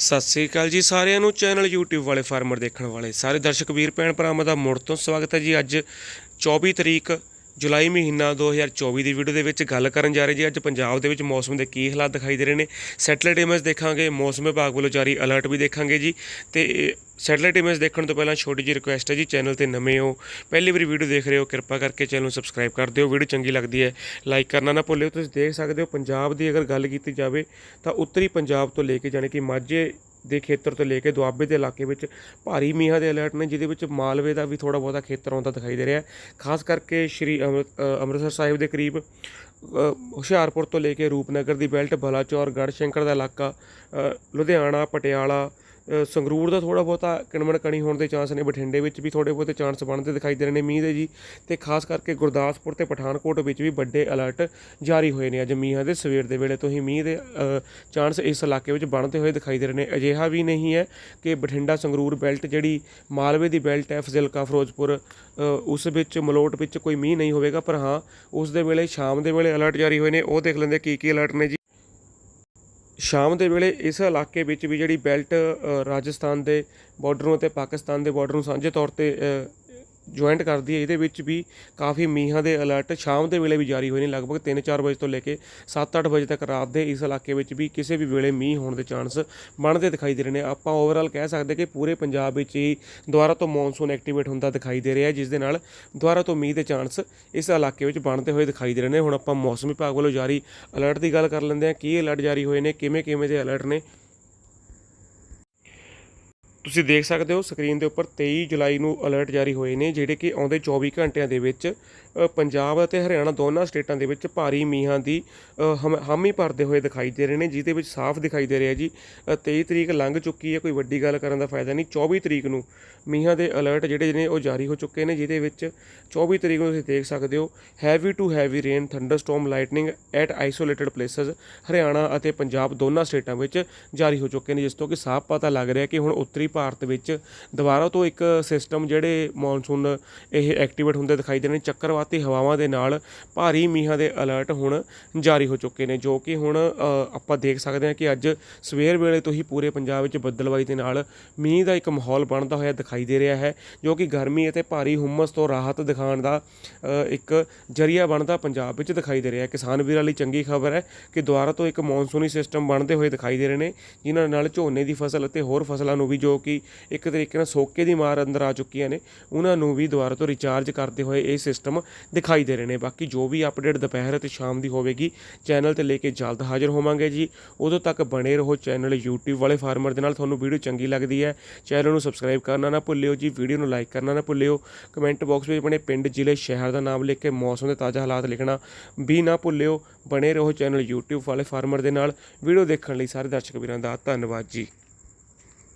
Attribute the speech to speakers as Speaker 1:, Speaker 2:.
Speaker 1: ਸਤਿ ਸ੍ਰੀ ਅਕਾਲ ਜੀ ਸਾਰਿਆਂ ਨੂੰ ਚੈਨਲ YouTube ਵਾਲੇ ਫਾਰਮਰ ਦੇਖਣ ਵਾਲੇ। ਸਾਰੇ ਦਰਸ਼ਕ ਵੀਰ, ਭੈਣ ਭਰਾਵਾਂ ਦਾ ਮੁੜ ਤੋਂ ਸਵਾਗਤ ਹੈ ਜੀ ਅੱਜ 24 ਤਰੀਕ ਜੁਲਾਈ ਮਹੀਨਾ 2024 ਦੀ ਵੀਡੀਓ ਦੇ ਵਿੱਚ ਗੱਲ ਕਰਨ ਜਾ ਰਹੇ ਜੀ। ਅੱਜ ਪੰਜਾਬ ਦੇ ਵਿੱਚ ਮੌਸਮ ਦੇ ਕੀ ਹਾਲਾਤ ਦਿਖਾਈ ਦੇ ਰਹੇ ਨੇ। ਸੈਟੇਲਾਈਟ ਇਮੇਜ ਦੇਖਾਂਗੇ, ਮੌਸਮ ਵਿਭਾਗ ਵੱਲੋਂ ਜਾਰੀ ਅਲਰਟ ਵੀ ਦੇਖਾਂਗੇ ਜੀ। ਤੇ ਸੈਟੇਲਾਈਟ ਇਮੇਜ ਦੇਖਣ ਤੋਂ ਪਹਿਲਾਂ ਛੋਟੀ ਜਿਹੀ ਰਿਕੁਐਸਟ ਹੈ ਜੀ ਚੈਨਲ ਤੇ ਨਵੇਂ ਹੋ, ਪਹਿਲੀ ਵਾਰੀ ਵੀਡੀਓ ਦੇਖ ਰਹੇ ਹੋ, ਕਿਰਪਾ ਕਰਕੇ ਚੈਨਲ ਨੂੰ ਸਬਸਕ੍ਰਾਈਬ ਕਰ ਦਿਓ। ਵੀਡੀਓ ਚੰਗੀ ਲੱਗਦੀ ਹੈ ਲਾਈਕ ਕਰਨਾ ਨਾ ਭੁੱਲਿਓ। ਤੁਸੀਂ ਦੇਖ ਸਕਦੇ ਹੋ, ਪੰਜਾਬ ਦੀ ਅਗਰ ਗੱਲ ਕੀਤੀ ਜਾਵੇ, ਤਾਂ ਉੱਤਰੀ ਪੰਜਾਬ ਤੋਂ ਲੈ ਕੇ ਜਾਣੀ ਕਿ ਮਾਝੇ ਦੇ ਖੇਤਰ ਤੋਂ ਲੈ ਕੇ ਦੁਆਬੇ ਦੇ ਇਲਾਕੇ ਵਿੱਚ ਭਾਰੀ ਮੀਂਹਾਂ ਦੇ ਅਲਰਟ ਨੇ, ਜਿਹਦੇ ਵਿੱਚ ਮਾਲਵੇ ਦਾ ਵੀ ਥੋੜਾ ਬਹੁਤਾ ਖੇਤਰ ਆਉਂਦਾ ਦਿਖਾਈ ਦੇ ਰਿਹਾ ਖਾਸ ਕਰਕੇ ਸ਼੍ਰੀ ਅੰਮ੍ਰਿਤ- ਅੰਮ੍ਰਿਤਸਰ ਸਾਹਿਬ ਦੇ ਕਰੀਬ ਹੁਸ਼ਿਆਰਪੁਰ ਤੋਂ ਲੈ ਕੇ ਰੂਪਨਗਰ ਦੀ ਬੈਲਟ, ਬਲਾਚੌਰ, ਗੜ੍ਹਸ਼ੰਕਰ ਦਾ ਇਲਾਕਾ ਲੁਧਿਆਣਾ, ਪਟਿਆਲਾ ਸੰਗਰੂਰ ਦਾ ਥੋੜਾ ਬਹੁਤਾ ਕਿਣਮਣ ਕਣੀ ਹੋਣ ਦੇ ਚਾਂਸ ਨੇ, ਬਠਿੰਡੇ ਵਿੱਚ ਵੀ ਥੋੜੇ ਬਹੁਤੇ ਚਾਂਸ ਬਣਦੇ ਦਿਖਾਈ ਦੇ ਰਹੇ ਨੇ ਮੀਂਹ ਦੇ ਜੀ। ਤੇ ਖਾਸ ਕਰਕੇ ਗੁਰਦਾਸਪੁਰ ਤੇ ਪਠਾਨਕੋਟ ਵਿੱਚ ਵੀ ਵੱਡੇ ਅਲਰਟ ਜਾਰੀ ਹੋਏ ਨੇ। ਅੱਜ ਮੀਂਹਾਂ ਦੇ ਸਵੇਰ ਦੇ ਵੇਲੇ ਤੋਂ ਹੀ ਮੀਂਹ ਦੇ ਚਾਂਸ ਇਸ ਇਲਾਕੇ ਵਿੱਚ ਬਣਦੇ ਹੋਏ ਦਿਖਾਈ ਦੇ ਰਹੇ ਨੇ। ਅਜਿਹਾ ਵੀ ਨਹੀਂ ਹੈ ਕਿ ਬਠਿੰਡਾ ਸੰਗਰੂਰ ਬੈਲਟ ਜਿਹੜੀ ਮਾਲਵੇ ਦੀ ਬੈਲਟ ਹੈ, ਫਜ਼ਿਲਕਾ, ਫਿਰੋਜ਼ਪੁਰ ਉਸ ਵਿੱਚ ਮਲੋਟ ਵਿੱਚ ਕੋਈ ਮੀਂਹ ਨਹੀਂ ਹੋਵੇਗਾ। ਪਰ ਹਾਂ, ਉਸ ਦੇ ਵੇਲੇ, ਸ਼ਾਮ ਦੇ ਵੇਲੇ ਅਲਰਟ ਜਾਰੀ ਹੋਏ ਨੇ। ਉਹ ਦੇਖ ਲੈਂਦੇ ਕੀ ਕੀ ਅਲਰਟ ਨੇ ਜੀ। ਸ਼ਾਮ ਦੇ ਵੇਲੇ ਇਸ ਇਲਾਕੇ ਵਿੱਚ ਵੀ ਜਿਹੜੀ ਬੈਲਟ ਰਾਜਸਥਾਨ ਦੇ ਬਾਰਡਰ ਨੂੰ ਅਤੇ ਪਾਕਿਸਤਾਨ ਦੇ ਬਾਰਡਰ ਨੂੰ ਸਾਂਝੇ ਤੌਰ ਤੇ ਜੁਆਇੰਟ ਕਰਦੀ ਹੈ ਇਹਦੇ ਵਿੱਚ ਵੀ ਕਾਫੀ ਮੀਂਹਾਂ ਦੇ ਅਲਰਟ ਸ਼ਾਮ ਦੇ ਵੇਲੇ ਵੀ ਜਾਰੀ ਹੋਏ ਨੇ, ਲਗਭਗ 3-4 ਵਜੇ ਤੋਂ ਲੈ ਕੇ 7-8 ਵਜੇ ਤੱਕ ਰਾਤ ਦੇ ਇਸ ਇਲਾਕੇ ਵਿੱਚ ਵੀ ਕਿਸੇ ਵੀ ਵੇਲੇ ਮੀਂਹ ਹੋਣ ਦੇ ਚਾਂਸ ਬਣਦੇ ਦਿਖਾਈ ਦੇ ਰਹੇ ਨੇ। ਆਪਾਂ ਓਵਰਆਲ ਕਹਿ ਸਕਦੇ ਕਿ ਪੂਰੇ ਪੰਜਾਬ ਵਿੱਚ ਹੀ ਦੁਬਾਰਾ ਤੋਂ ਮੌਨਸੂਨ ਐਕਟੀਵੇਟ ਹੁੰਦਾ ਦਿਖਾਈ ਦੇ ਰਿਹਾ ਜਿਸ ਦੇ ਨਾਲ ਦੁਬਾਰਾ ਤੋਂ ਮੀਂਹ ਦੇ ਚਾਂਸ ਇਸ ਇਲਾਕੇ ਵਿੱਚ ਬਣਦੇ ਹੋਏ ਦਿਖਾਈ ਦੇ ਰਹੇ ਨੇ। ਹੁਣ ਆਪਾਂ ਮੌਸਮ ਵਿਭਾਗ ਵੱਲੋਂ ਜਾਰੀ ਅਲਰਟ ਦੀ ਗੱਲ ਕਰ ਲੈਂਦੇ ਹਾਂ, ਕੀ ਅਲਰਟ ਜਾਰੀ ਹੋਏ ਨੇ ਕਿਵੇਂ ਕਿਵੇਂ ਦੇ ਅਲਰਟ ਨੇ ਤੁਸੀਂ ਦੇਖ ਸਕਦੇ ਹੋ ਸਕਰੀਨ ਦੇ ਉੱਪਰ 23 ਜੁਲਾਈ ਨੂੰ ਅਲਰਟ ਜਾਰੀ ਹੋਏ ਨੇ ਜਿਹੜੇ ਕਿ ਆਉਂਦੇ 24 ਘੰਟਿਆਂ ਦੇ ਵਿੱਚ ਪੰਜਾਬ ਅਤੇ ਹਰਿਆਣਾ ਦੋਨਾਂ ਸਟੇਟਾਂ ਦੇ ਵਿੱਚ ਭਾਰੀ ਮੀਂਹਾਂ ਦੀ ਹਮ- ਹਾਮੀ ਭਰਦੇ ਹੋਏ ਦਿਖਾਈ ਦੇ ਰਹੇ ਨੇ ਜਿਹਦੇ ਵਿੱਚ ਸਾਫ਼ ਦਿਖਾਈ ਦੇ ਰਿਹਾ ਜੀ। ਅ, 23 ਤਰੀਕ ਲੰਘ ਚੁੱਕੀ ਹੈ ਕੋਈ ਵੱਡੀ ਗੱਲ ਕਰਨ ਦਾ ਫਾਇਦਾ ਨਹੀਂ। 24 ਤਰੀਕ ਨੂੰ ਮੀਂਹਾਂ ਦੇ ਅਲਰਟ ਜਿਹੜੇ ਨੇ ਉਹ ਜਾਰੀ ਹੋ ਚੁੱਕੇ ਨੇ ਜਿਹਦੇ ਵਿੱਚ 24 ਤਰੀਕ ਨੂੰ ਤੁਸੀਂ ਦੇਖ ਸਕਦੇ ਹੋ heavy to heavy rain thunderstorm lightning at isolated places Haryana ਅਤੇ ਪੰਜਾਬ ਦੋਨਾਂ ਸਟੇਟਾਂ ਵਿੱਚ ਜਾਰੀ ਹੋ ਚੁੱਕੇ ਨੇ ਜਿਸ ਤੋਂ ਕਿ ਸਾਫ਼ ਪਤਾ ਲੱਗ ਰਿਹਾ ਕਿ ਹੁਣ ਉੱਤਰੀ ਭਾਰਤ ਵਿੱਚ ਦੁਬਾਰਾ ਤੋਂ ਇੱਕ ਸਿਸਟਮ ਜਿਹੜੇ ਮੌਨਸੂਨ ਇਹ ਐਕਟੀਵੇਟ ਹੁੰਦੇ ਦਿਖਾਈ ਦੇ ਰਹੇ ਨੇ, ਚੱਕਰਵਾਤੀ ਹਵਾਵਾਂ ਦੇ ਨਾਲ ਭਾਰੀ ਮੀਂਹਾਂ ਦੇ ਅਲਰਟ ਹੁਣ ਜਾਰੀ ਹੋ ਚੁੱਕੇ ਨੇ, ਜੋ ਕਿ ਹੁਣ ਆਪਾਂ ਦੇਖ ਸਕਦੇ ਹਾਂ ਕਿ ਅੱਜ ਸਵੇਰ ਵੇਲੇ ਤੋਂ ਹੀ ਪੂਰੇ ਪੰਜਾਬ ਵਿੱਚ ਬੱਦਲਵਾਈ ਦੇ ਨਾਲ ਮੀਂਹ ਦਾ ਇੱਕ ਮਾਹੌਲ ਬਣਦਾ ਹੋਇਆ ਦਿਖਾਈ ਦੇ ਰਿਹਾ ਹੈ, ਜੋ ਕਿ ਗਰਮੀ ਅਤੇ ਭਾਰੀ ਹੁੰਮਸ ਤੋਂ ਰਾਹਤ ਦਿਖਾਉਣ ਦਾ ਇੱਕ ਜਰੀਆ ਬਣਦਾ ਪੰਜਾਬ ਵਿੱਚ ਦਿਖਾਈ ਦੇ ਰਿਹਾ ਹੈ। ਕਿਸਾਨ ਵੀਰਾਂ ਲਈ ਚੰਗੀ ਖਬਰ ਹੈ ਕਿ ਦੁਬਾਰਾ ਤੋਂ ਇੱਕ ਮੌਨਸੂਨੀ ਸਿਸਟਮ ਬਣਦੇ ਹੋਏ ਦਿਖਾਈ ਦੇ ਰਹੇ ਨੇ, ਜਿਨ੍ਹਾਂ ਨਾਲ ਝੋਨੇ ਦੀ ਫਸਲ ਅਤੇ ਹੋਰ ਫਸਲਾਂ ਨੂੰ ਵੀ ਜੋ ਕਿ ਇੱਕ ਤਰੀਕੇ ਨਾਲ ਸੋਕੇ ਦੀ ਮਾਰ ਅੰਦਰ ਆ ਚੁੱਕੀਆਂ ਨੇ। ਉਹਨਾਂ ਨੂੰ ਵੀ ਦੁਬਾਰਾ ਤੋਂ ਰਿਚਾਰਜ ਕਰਦੇ ਹੋਏ ਇਹ ਸਿਸਟਮ ਦਿਖਾਈ ਦੇ ਰਹੇ ਨੇ। ਬਾਕੀ ਜੋ ਵੀ ਅਪਡੇਟ ਦੁਪਹਿਰ ਅਤੇ ਸ਼ਾਮ ਦੀ ਹੋਵੇਗੀ ਚੈਨਲ ਤੇ ਲੈ ਕੇ ਜਲਦ ਹਾਜ਼ਰ ਹੋਵਾਂਗੇ ਜੀ। ਉਦੋਂ ਤੱਕ ਬਣੇ ਰਹੋ ਚੈਨਲ YouTube ਵਾਲੇ ਫਾਰਮਰ ਦੇ ਨਾਲ। ਤੁਹਾਨੂੰ ਵੀਡੀਓ ਚੰਗੀ ਲੱਗਦੀ ਹੈ ਚੈਨਲ ਨੂੰ ਸਬਸਕ੍ਰਾਈਬ ਕਰਨਾ ਨਾ ਭੁੱਲਿਓ ਜੀ। ਵੀਡੀਓ ਨੂੰ ਲਾਈਕ ਕਰਨਾ ਨਾ ਭੁੱਲਿਓ। ਕਮੈਂਟ ਬਾਕਸ ਵਿੱਚ ਆਪਣੇ ਪਿੰਡ, ਜ਼ਿਲ੍ਹੇ, ਸ਼ਹਿਰ ਦਾ ਨਾਮ ਲਿਖ ਕੇ ਮੌਸਮ ਦੇ ਤਾਜ਼ਾ ਹਾਲਾਤ ਲਿਖਣਾ ਵੀ ਨਾ ਭੁੱਲਿਓ। ਬਣੇ ਰਹੋ ਚੈਨਲ YouTube ਵਾਲੇ ਫਾਰਮਰ ਦੇ ਨਾਲ। ਵੀਡੀਓ ਦੇਖਣ ਲਈ ਸਾਰੇ ਦਰਸ਼ਕ ਵੀਰਾਂ ਦਾ ਧੰਨਵਾਦ ਜੀ।